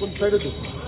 కొంచెం సైడ్ వచ్చేస్తుంది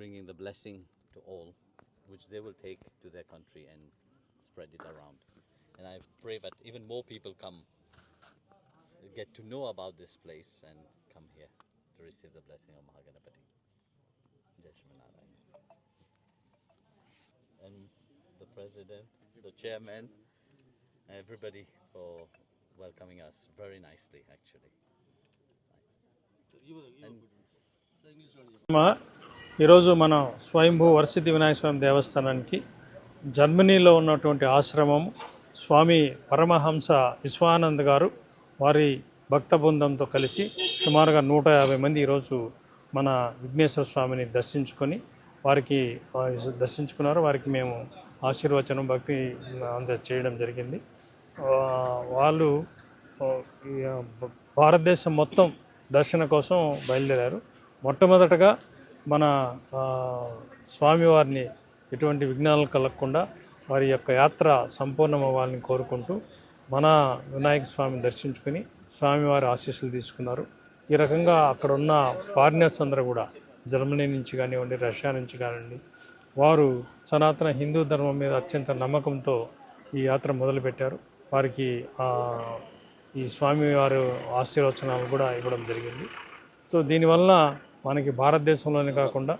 bringing the blessing to all, which they will take to their country and spread it around. And I pray that even more people come, get to know about this place and come here to receive the blessing of Mahaganapati. Jai And the president, the chairman, everybody for welcoming us very nicely, actually. మా ఈరోజు మనం స్వయంభూ వరసిద్ధి వినాయక స్వామి దేవస్థానానికి జర్మనీలో ఉన్నటువంటి ఆశ్రమం స్వామి పరమహంస విశ్వానంద్ గారు వారి భక్త బృందంతో కలిసి సుమారుగా నూట యాభై మంది ఈరోజు మన విఘ్నేశ్వర స్వామిని దర్శించుకొని వారికి దర్శించుకున్నారు. వారికి మేము ఆశీర్వచనం భక్తి అంత చేయడం జరిగింది. వాళ్ళు భారతదేశం మొత్తం దర్శన కోసం బయలుదేరారు. మొట్టమొదటగా మన స్వామివారిని ఎటువంటి విఘ్నాలు కలగకుండా వారి యొక్క యాత్ర సంపూర్ణమవ్వాలని కోరుకుంటూ మన వినాయక స్వామిని దర్శించుకుని స్వామివారి ఆశీస్సులు తీసుకున్నారు. ఈ రకంగా అక్కడ ఉన్న ఫారినర్స్ అందరూ కూడా జర్మనీ నుంచి కానివ్వండి రష్యా నుంచి కానివ్వండి వారు సనాతన హిందూ ధర్మం మీద అత్యంత నమ్మకంతో ఈ యాత్ర మొదలుపెట్టారు. వారికి ఈ స్వామివారు ఆశీర్వచనాలు కూడా ఇవ్వడం జరిగింది. సో దీనివల్ల మనకి భారతదేశంలోనే కాకుండా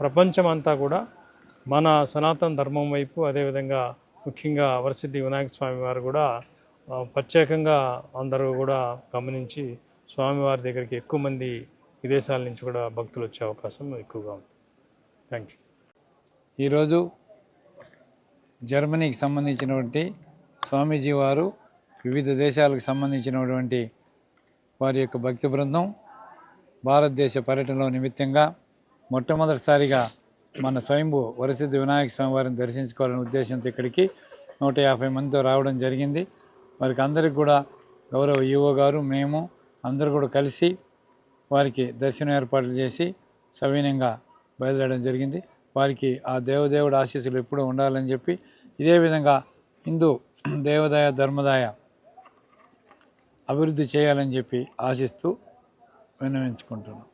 ప్రపంచం అంతా కూడా మన సనాతన ధర్మం వైపు అదేవిధంగా ముఖ్యంగా వరసిద్ధి వినాయక స్వామి వారు కూడా ప్రత్యేకంగా అందరూ కూడా గమనించి స్వామివారి దగ్గరికి ఎక్కువ మంది విదేశాల నుంచి కూడా భక్తులు వచ్చే అవకాశం ఎక్కువగా ఉంది. థ్యాంక్ యూ ఈరోజు జర్మనీకి సంబంధించినటువంటి స్వామీజీ వారు వివిధ దేశాలకు సంబంధించినటువంటి వారి యొక్క భక్తి బృందం భారతదేశ పర్యటనలో నిమిత్తంగా మొట్టమొదటిసారిగా మన స్వయంభూ వరసిద్ధి వినాయక స్వామివారిని దర్శించుకోవాలనే ఉద్దేశంతో ఇక్కడికి నూట యాభై మందితో రావడం జరిగింది. వారికి అందరికి కూడా గౌరవ ఈఓ గారు మేము అందరూ కూడా కలిసి వారికి దర్శనం ఏర్పాట్లు చేసి సవీనంగా బయలుదేరడం జరిగింది. వారికి ఆ దేవదేవుడు ఆశీస్సులు ఎప్పుడూ ఉండాలని చెప్పి ఇదే విధంగా హిందూ దేవదాయ ధర్మదాయ అభివృద్ధి చేయాలని చెప్పి ఆశిస్తూ విన్నవించుకుంటున్నాం